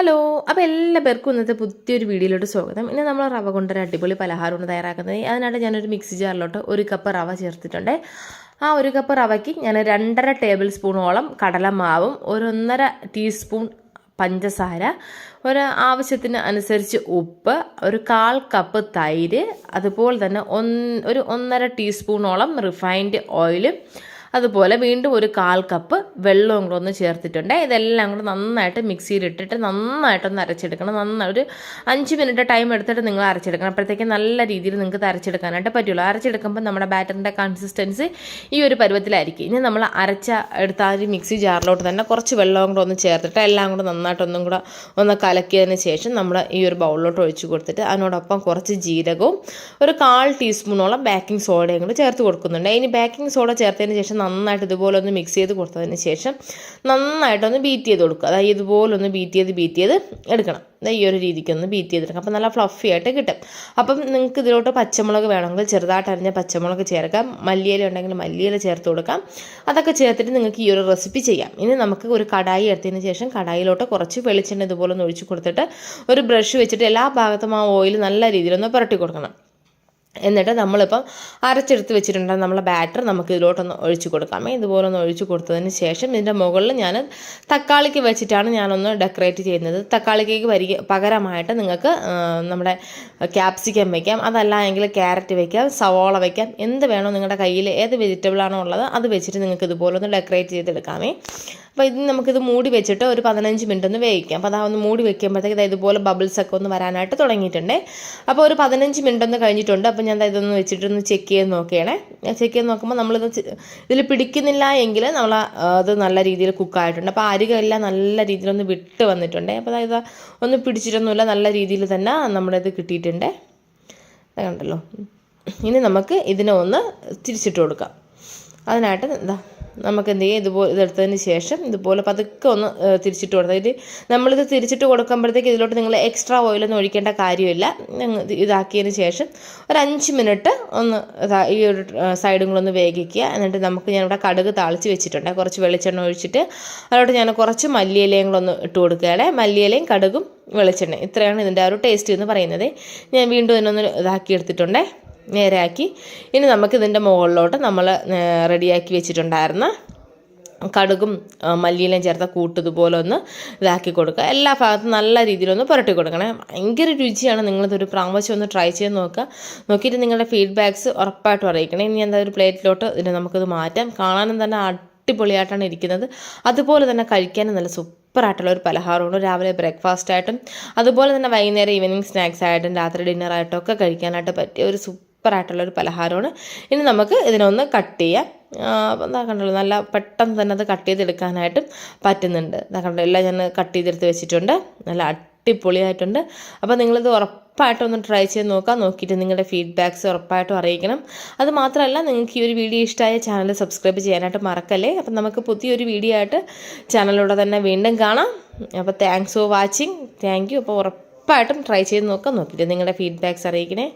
Hello അപ്പോൾ എല്ലാ പേർക്കും ഇന്നത്തെ പുതിയൊരു വീഡിയോയിലോട്ട് സ്വാഗതം. ഇന്ന് നമ്മൾ റവ കൊണ്ടൊരു അടിപൊളി പലഹാരമാണ് തയ്യാറാക്കുന്നത്. അതിനായിട്ട് ഞാനൊരു മിക്സി ജാറിലോട്ട് ഒരു കപ്പ് റവ ചേർത്തിട്ടുണ്ട്. ആ ഒരു കപ്പ് റവയ്ക്ക് ഞാൻ രണ്ടര ടേബിൾ സ്പൂണോളം കടലമാവും ഒരൊന്നര ടീസ്പൂൺ പഞ്ചസാര ഒരു ആവശ്യത്തിന് അനുസരിച്ച് ഉപ്പ് ഒരു കാൽ കപ്പ് തൈര് അതുപോലെ തന്നെ ഒരു ഒന്നര ടീസ്പൂണോളം റിഫൈൻഡ് ഓയിലും അതുപോലെ വീണ്ടും ഒരു കാൽ കപ്പ് വെള്ളവും കൂടെ ഒന്ന് ചേർത്തിട്ടുണ്ട്. ഇതെല്ലാം കൂടെ നന്നായിട്ട് മിക്സിയിൽ ഇട്ടിട്ട് നന്നായിട്ടൊന്ന് അരച്ചെടുക്കണം. നന്നായി ഒരു അഞ്ച് മിനിറ്റ് ടൈം എടുത്തിട്ട് നിങ്ങൾ അരച്ചെടുക്കണം. അപ്പോഴത്തേക്ക് നല്ല രീതിയിൽ നിങ്ങൾക്ക് അരച്ചെടുക്കാനായിട്ട് പറ്റുള്ളൂ. അരച്ചെടുക്കുമ്പോൾ നമ്മുടെ ബാറ്ററിന്റെ കൺസിസ്റ്റൻസി ഈ ഒരു പരുവത്തിലായിരിക്കും. ഇനി നമ്മൾ അരച്ച എടുത്ത ആ ഒരു മിക്സി ജാറിലോട്ട് തന്നെ കുറച്ച് വെള്ളവും കൂടെ ഒന്ന് ചേർത്തിട്ട് എല്ലാം കൂടെ നന്നായിട്ടൊന്നും കൂടെ ഒന്ന് കലക്കിയതിന് ശേഷം നമ്മൾ ഈ ഒരു ബൗളിലോട്ട് ഒഴിച്ച് കൊടുത്തിട്ട് അതിനോടൊപ്പം കുറച്ച് ജീരകവും ഒരു കാൽ ടീസ്പൂണോളം ബേക്കിംഗ് സോഡയും കൂടെ ചേർത്ത് കൊടുക്കുന്നുണ്ട്. ഇനി ബേക്കിംഗ് സോഡ ചേർത്തതിന് ശേഷം നന്നായിട്ട് ഇതുപോലെ ഒന്ന് മിക്സ് ചെയ്ത് കൊടുത്തതിന് ശേഷം നന്നായിട്ടൊന്ന് ബീറ്റ് ചെയ്ത് കൊടുക്കുക. അതായത് ഇതുപോലെ ഒന്ന് ബീറ്റ് ചെയ്ത് ബീറ്റ് ചെയ്ത് എടുക്കണം. ഈ ഒരു രീതിക്കൊന്ന് ബീറ്റ് ചെയ്തെടുക്കാം അപ്പം നല്ല ഫ്ലഫി ആയിട്ട് കിട്ടും. അപ്പം നിങ്ങൾക്ക് ഇതിലോട്ട് പച്ചമുളക് വേണമെങ്കിൽ ചെറുതായിട്ട് അരിഞ്ഞ പച്ചമുളക് ചേർക്കാം. മല്ലിയില ഉണ്ടെങ്കിൽ മല്ലിയില ചേർത്ത് കൊടുക്കാം. അതൊക്കെ ചേർത്തിട്ട് നിങ്ങൾക്ക് ഈ ഒരു റെസിപ്പി ചെയ്യാം. ഇനി നമുക്ക് ഒരു കടായി എടുത്തതിന് ശേഷം കടായിലോട്ട് കുറച്ച് വെളിച്ചെണ്ണ ഇതുപോലെ ഒന്ന് ഒഴിച്ച് കൊടുത്തിട്ട് ഒരു ബ്രഷ് വെച്ചിട്ട് എല്ലാ ഭാഗത്തും ആ ഓയിൽ നല്ല രീതിയിലൊന്ന് പുരട്ടി കൊടുക്കണം. എന്നിട്ട് നമ്മളിപ്പം അരച്ചെടുത്ത് വെച്ചിട്ടുണ്ടെങ്കിൽ നമ്മളെ ബാറ്റർ നമുക്ക് ഇതിലോട്ടൊന്ന് ഒഴിച്ചു കൊടുക്കാമേ. ഇതുപോലെ ഒന്ന് ഒഴിച്ചു കൊടുത്തതിന് ശേഷം ഇതിന്റെ മുകളിൽ ഞാൻ തക്കാളിക്ക് വെച്ചിട്ടാണ് ഞാനൊന്ന് ഡെക്കറേറ്റ് ചെയ്യുന്നത്. തക്കാളിക്കേക്ക് വരിക പകരമായിട്ട് നിങ്ങൾക്ക് നമ്മുടെ ക്യാപ്സിക്കം വയ്ക്കാം അതല്ല എങ്കിൽ ക്യാരറ്റ് വയ്ക്കാം സവോള വയ്ക്കാം എന്ത് വേണോ നിങ്ങളുടെ കയ്യിൽ ഏത് വെജിറ്റബിളാണോ ഉള്ളത് അത് വെച്ചിട്ട് നിങ്ങൾക്ക് ഇതുപോലെ ഒന്ന് ഡെക്കറേറ്റ് ചെയ്തെടുക്കാമേ. അപ്പോൾ ഇത് നമുക്കിത് മൂടി വെച്ചിട്ട് ഒരു പതിനഞ്ച് മിനിറ്റ് ഒന്ന് വേവിക്കാം. അപ്പോൾ അതാ ഒന്ന് മൂടി വെക്കുമ്പോഴത്തേക്ക് ഇത് ഇതുപോലെ ബബിൾസ് ഒക്കെ ഒന്ന് വരാനായിട്ട് തുടങ്ങിയിട്ടുണ്ട്. അപ്പോൾ ഒരു പതിനഞ്ച് മിനിറ്റ് ഒന്ന് കഴിഞ്ഞിട്ടുണ്ട്. അപ്പോൾ ഞാൻ ഇതൊന്ന് വെച്ചിട്ടൊന്ന് ചെക്ക് ചെയ്ത് നോക്കുകയാണേ. ചെക്ക് ചെയ്ത് നോക്കുമ്പോൾ നമ്മളിത് ഇതിൽ പിടിക്കുന്നില്ല എങ്കിൽ നമ്മൾ അത് നല്ല രീതിയിൽ കുക്കായിട്ടുണ്ട് അപ്പോൾ അരികെല്ലാം നല്ല രീതിയിലൊന്ന് വിട്ട് വന്നിട്ടുണ്ട്. അപ്പോൾ അതായത് ഒന്ന് പിടിച്ചിട്ടൊന്നുമില്ല. നല്ല രീതിയിൽ തന്നെ നമ്മുടെ ഇത് കിട്ടിയിട്ടുണ്ട്. കണ്ടല്ലോ. ഇനി നമുക്ക് ഇതിനെ ഒന്ന് തിരിച്ചിട്ട് കൊടുക്കാം. അതിനായിട്ട് എന്താ നമുക്ക് എന്ത് ചെയ്യും ഇതുപോലെ ഇതെടുത്തതിന് ശേഷം ഇതുപോലെ പതുക്കെ ഒന്ന് തിരിച്ചിട്ട് കൊടുത്താൽ ഇത് നമ്മളിത് തിരിച്ചിട്ട് കൊടുക്കുമ്പോഴത്തേക്ക് ഇതിലോട്ട് നിങ്ങൾ എക്സ്ട്രാ ഓയിലൊന്നും ഒഴിക്കേണ്ട കാര്യമില്ല. ഇതാക്കിയതിന് ശേഷം ഒരു അഞ്ച് മിനിറ്റ് ഒന്ന് ഈ ഒരു സൈഡും കൂടെ ഒന്ന് വേഗിക്കുക എന്നിട്ട് നമുക്ക് ഞാനിവിടെ കടുക് താളിച്ച് വെച്ചിട്ടുണ്ട്. കുറച്ച് വെളിച്ചെണ്ണ ഒഴിച്ചിട്ട് അതിലോട്ട് ഞാൻ കുറച്ച് മല്ലിയിലയും കൂടെ ഒന്ന് ഇട്ട് കൊടുക്കുകയാണ്. മല്ലിയിലയും കടുകും വെളിച്ചെണ്ണ ഇത്രയാണ് ഇതിന്റെ ആ ഒരു ടേസ്റ്റ് എന്ന് പറയുന്നത്. ഞാൻ വീണ്ടും ഇതിനൊന്ന് ഇതാക്കി എടുത്തിട്ടുണ്ടേ. നേരെയാക്കി. ഇനി നമുക്ക് ഇതിന്റെ മുകളിലോട്ട് നമ്മൾ റെഡിയാക്കി വെച്ചിട്ടുണ്ടായിരുന്ന കടുകും മല്ലിയിലും ചേർത്ത കൂട്ട് ഇതുപോലെ ഒന്ന് ഇതാക്കി കൊടുക്കുക. എല്ലാ ഭാഗത്തും നല്ല രീതിയിലൊന്ന് പുരട്ടി കൊടുക്കണേ. ഭയങ്കര രുചിയാണ്. നിങ്ങളിതൊരു പ്രാവശ്യം ഒന്ന് ട്രൈ ചെയ്ത് നോക്കുക. നോക്കിയിട്ട് നിങ്ങളുടെ ഫീഡ്ബാക്ക്സ് ഉറപ്പായിട്ടും അറിയിക്കണേ. ഇനി എന്താ ഒരു പ്ലേറ്റിലോട്ട് ഇതിനെ നമുക്കിത് മാറ്റാം. കാണാനും തന്നെ അടിപൊളിയായിട്ടാണ് ഇരിക്കുന്നത്. അതുപോലെ തന്നെ കഴിക്കാനും നല്ല സൂപ്പറായിട്ടുള്ള ഒരു പലഹാരമാണ്. രാവിലെ ബ്രേക്ക്ഫാസ്റ്റ് ആയിട്ടും അതുപോലെ തന്നെ വൈകുന്നേരം ഈവനിങ് സ്നാക്സ് ആയിട്ടും രാത്രി ഡിന്നർ ആയിട്ടും ഒക്കെ കഴിക്കാനായിട്ട് പറ്റിയ ഒരു സൂപ്പറായിട്ടുള്ള ഒരു പലഹാരമാണ്. ഇനി നമുക്ക് ഇതിനൊന്ന് കട്ട് ചെയ്യാം. എന്താ കണ്ടല്ലോ നല്ല പെട്ടെന്ന് തന്നെ അത് കട്ട് ചെയ്തെടുക്കാനായിട്ടും പറ്റുന്നുണ്ട്. എന്താ കണ്ടല്ലോ എല്ലാം ഞാൻ കട്ട് ചെയ്തെടുത്ത് വെച്ചിട്ടുണ്ട്. നല്ല അടിപൊളിയായിട്ടുണ്ട്. അപ്പോൾ നിങ്ങളിത് ഉറപ്പായിട്ടും ഒന്ന് ട്രൈ ചെയ്ത് നോക്കാം. നോക്കിയിട്ട് നിങ്ങളുടെ ഫീഡ്ബാക്ക്സ് ഉറപ്പായിട്ടും അറിയിക്കണം. അത് മാത്രമല്ല നിങ്ങൾക്ക് ഈ ഒരു വീഡിയോ ഇഷ്ടമായ ചാനൽ സബ്സ്ക്രൈബ് ചെയ്യാനായിട്ട് മറക്കല്ലേ? അപ്പം നമുക്ക് പുതിയൊരു വീഡിയോ ആയിട്ട് ചാനലിലൂടെ തന്നെ വീണ്ടും കാണാം. അപ്പോൾ thanks for watching thank you അപ്പോൾ ഉറപ്പായിട്ടും ട്രൈ ചെയ്ത് നോക്കാം. നോക്കിയിട്ട് നിങ്ങളുടെ ഫീഡ്ബാക്ക്സ് അറിയിക്കണേ.